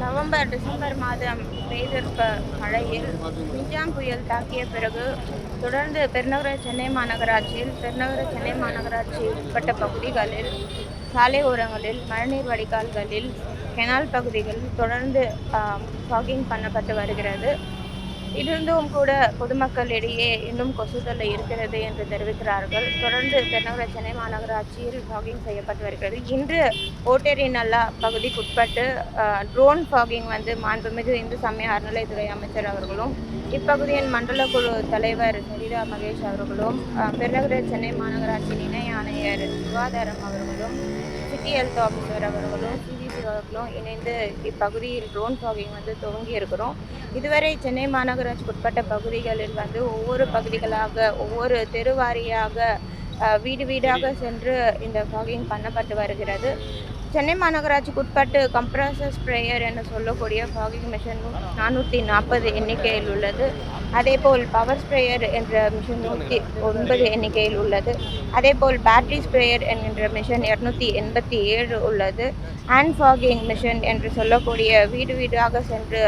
November December மாதம் பெய்திருப்ப மழையில் மிஞ்சாம் புயல் தாக்கிய பிறகு தொடர்ந்து பெருநகர சென்னை மாநகராட்சியில் பெருநகர சென்னை மாநகராட்சி உட்பட்ட பகுதிகளில் சாலை ஓரங்களில் மழைநீர் வடிகால்களில் கெனால் பகுதிகளில் தொடர்ந்து ஃபாகிங் பண்ணப்பட்டு வருகிறது. இருந்தும் கூட பொதுமக்களிடையே இன்னும் கொசு தொல்லை இருக்கிறது என்று தெரிவிக்கிறார்கள். தொடர்ந்து பெருநகர சென்னை மாநகராட்சியில் ஃபாகிங் செய்யப்பட்டு வருகிறது. இன்று ஓட்டேரி நல்லா பகுதிக்குட்பட்டு ட்ரோன் ஃபாகிங் வந்து மாண்புமிகு இந்து சமய அறநிலைத்துறை அமைச்சர் அவர்களும் இப்பகுதியின் மண்டல குழு தலைவர் சரிதா மகேஷ் அவர்களும் பெருநகர சென்னை மாநகராட்சியின் இணை ஆணையர் சுகாதாரம் அவர்களும் சிட்டி ஹெல்த் ஆஃபீஸர் அவர்களும் சிபிசி அவர்களும் இணைந்து இப்பகுதியில் ட்ரோன் ஃபாகிங் வந்து துவங்கி இருக்கிறோம். இதுவரை சென்னை மாநகராட்சிக்கு உட்பட்ட பகுதிகளில் வந்து ஒவ்வொரு பகுதிகளாக ஒவ்வொரு தெருவாரியாக வீடு வீடாக சென்று இந்த ஃபாகிங் பண்ணப்பட்டு வருகிறது. சென்னை மாநகராட்சிக்கு உட்பட்டு கம்ப்ரஸர் ஸ்ப்ரேயர் என்று சொல்லக்கூடிய ஃபாகிங் மிஷின் நானூற்றி நாற்பது எண்ணிக்கையில் உள்ளது. அதேபோல் பவர் ஸ்ப்ரேயர் என்ற மிஷின் நூற்றி ஒன்பது எண்ணிக்கையில் உள்ளது. அதேபோல் பேட்டரி ஸ்ப்ரேயர் என்கின்ற மிஷின் இரநூத்தி எண்பத்தி ஏழு உள்ளது. ஹேண்ட் ஃபாகிங் மிஷின் என்று சொல்லக்கூடிய வீடு வீடாக சென்று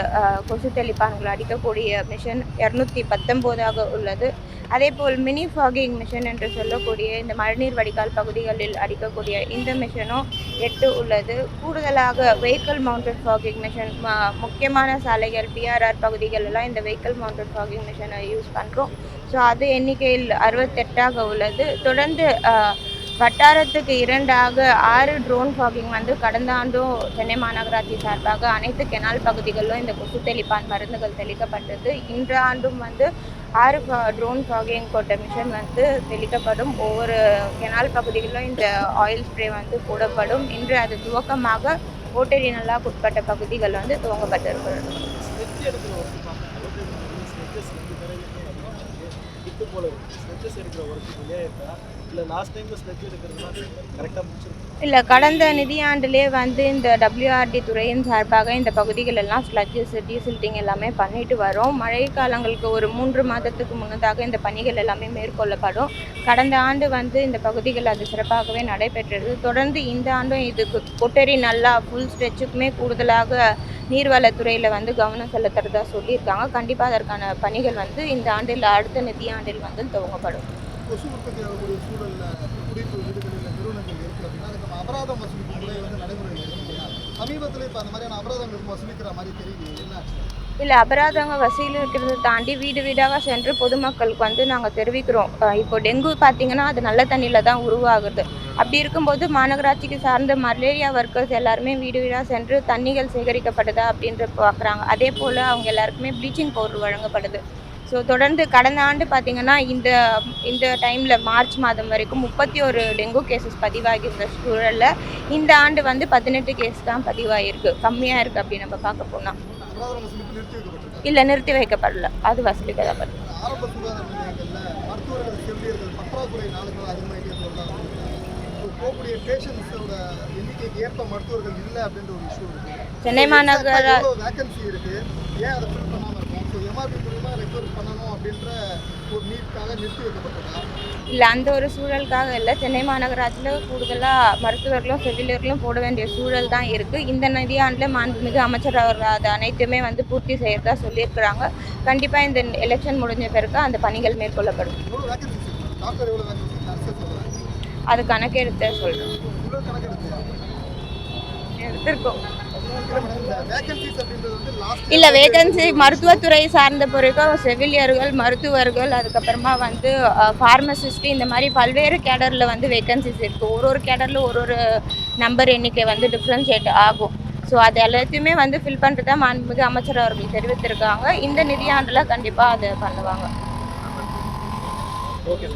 கொசு தெளிப்பான்கள் அடிக்கக்கூடிய மிஷின் இரநூத்தி பத்தொம்போதாக உள்ளது. அதேபோல் மினி ஃபாகிங் மிஷின் என்று சொல்லக்கூடிய இந்த மழைநீர் வடிகால் பகுதிகளில் அடிக்கக்கூடிய இந்த மிஷினும் எட்டு உள்ளது. கூடுதலாக வெஹிக்கிள் மவுண்டட் ஃபாகிங் மிஷின் முக்கியமான சாலைகள் பிஆர்ஆர் பகுதிகள் எல்லாம் இந்த வெஹிக்கிள் மவுண்டட் ஃபாகிங் மிஷனை யூஸ் பண்ணுறோம் ஸோ அது எண்ணிக்கையில் அறுபத்தெட்டாக உள்ளது. தொடர்ந்து வட்டாரத்துக்கு இரண்டாக ஆறு ட்ரோன் ஃபாகிங் வந்து கடந்த ஆண்டும் சென்னை மாநகராட்சி சார்பாக அனைத்து கெனால் பகுதிகளிலும் இந்த கொசு தெளிப்பான் மருந்துகள் தெளிக்கப்பட்டது. இன்று ஆண்டும் வந்து ஆறு ட்ரோன் ஃபாகிங் கொண்ட மிஷன் வந்து தெளிக்கப்படும். ஒவ்வொரு கெனால் பகுதிகளிலும் இந்த ஆயில் ஸ்ப்ரே வந்து போடப்படும். இன்று அது துவக்கமாக ஓட்டரி உட்பட்ட பகுதிகள் வந்து துவங்கப்பட்டிருக்கிறது. ஸ்னெச் போல ஸ்னெச்சஸ் எடுக்கிற ஒர்க்கு டிலே ஆயிருக்கா இல்லை லாஸ்ட் டைமில் ஸ்னெச் எடுக்கிறதுனா கரெக்டாக முடிச்சிருக்கோம் இல்லை கடந்த நிதியாண்டிலே வந்து இந்த டபிள்யூஆர்டி துறையின் சார்பாக இந்த பகுதிகள் எல்லாம் ஸ்லட்ஜஸ் டீசில்ட்டிங் எல்லாமே பண்ணிட்டு வரோம். மழை காலங்களுக்கு ஒரு மூன்று மாதத்துக்கு முன்னதாக இந்த பணிகள் எல்லாமே மேற்கொள்ளப்படும். கடந்த ஆண்டு வந்து இந்த பகுதிகள் அது சிறப்பாகவே நடைபெற்றது. தொடர்ந்து இந்த ஆண்டும் இதுக்கு கொட்டரி நல்லா ஃபுல் ஸ்ட்ரெச்சுக்குமே கூடுதலாக நீர்வளத்துறையில் வந்து கவனம் செலுத்துறதா சொல்லியிருக்காங்க. கண்டிப்பாக அதற்கான பணிகள் வந்து இந்த ஆண்டில் அடுத்த நிதியாண்டில் வந்து துவங்கப்படும். கொசு உற்பத்தி ஆகக்கூடிய சூழலில் வீடுகளில் நிறுவனங்கள் இருக்குது அப்படின்னா அதுக்கு அபராதம் வசூலிக்கும் முறை வந்து நடைமுறையில் இருக்கு சமீபத்தில் இப்போ அந்த மாதிரியான அபராதம் வசூலிக்கிற மாதிரி தெரியுது. என்ன இல்லை அபராதங்க வசூலிக்கிறதை தாண்டி வீடு வீடாக சென்று பொதுமக்களுக்கு வந்து நாங்கள் தெரிவிக்கிறோம். இப்போ டெங்கு பார்த்தீங்கன்னா அது நல்ல தண்ணியில் தான் உருவாகுது. அப்படி இருக்கும்போது மாநகராட்சிக்கு சார்ந்த மலேரியா ஒர்க்கர்ஸ் எல்லாருமே வீடு வீடாக சென்று தண்ணிகள் சேகரிக்கப்படுதா அப்படின்ற பார்க்குறாங்க அதே போல் அவங்க எல்லாருக்குமே ப்ளீச்சிங் பவுடர் வழங்கப்படுது. ஸோ தொடர்ந்து கடந்த ஆண்டு பார்த்தீங்கன்னா இந்த இந்த டைமில் மார்ச் மாதம் வரைக்கும் முப்பத்தி ஒரு டெங்கு கேசஸ் பதிவாகியிருந்த சூழலில் இந்த ஆண்டு வந்து பதினெட்டு கேஸ் தான் பதிவாகிருக்கு கம்மியாக இருக்குது அப்படின்னு நம்ம பார்க்க போனால் இல்லை நிறுத்தி வைக்கப்படல. அது இஷ்யூ இருக்கு சென்னை மாநகர வேகன்சி இருக்கு ஏன் அதை ஃபில் பண்ணாமல் இருக்கும் ஸோ எம்ஆர்பி மூலியமாக ரெக்வர் பண்ணணும் அப்படின்ற இல்லை அந்த ஒரு சூழலுக்காக இல்லை. சென்னை மாநகராட்சியில் கூடுதலாக மருத்துவர்களும் செவிலியர்களும் போட வேண்டிய சூழல் தான் இருக்குது இந்த நிதியாண்டில் மாண்புமிகு அமைச்சர் அவர்கள் அது அனைத்துமே வந்து பூர்த்தி செய்யறதா சொல்லியிருக்கிறாங்க. கண்டிப்பாக இந்த எலெக்ஷன் முடிஞ்ச பிறகு அந்த பணிகள் மேற்கொள்ளப்படும். அது கணக்கெடுத்த சொல்கிறோம் எடுத்திருக்கோம். இல்லை வேகன்சி மருத்துவத்துறை சார்ந்த பிறகு செவிலியர்கள் மருத்துவர்கள் அதுக்கப்புறமா வந்து ஃபார்மசிஸ்ட் இந்த மாதிரி பல்வேறு கேடரில் வந்து வேகன்சிஸ் இருக்குது ஒரு ஒரு கேடரில் ஒரு ஒரு நம்பர் எண்ணிக்கை வந்து டிஃப்ரென்ஷியேட் ஆகும். ஸோ அது எல்லாத்தையுமே வந்து ஃபில் பண்ணுறதா மாண்புமிகு அமைச்சர் அவர்கள் தெரிவித்திருக்காங்க. இந்த நிதியாண்டில் கண்டிப்பாக அதை பண்ணுவாங்க. ஓகே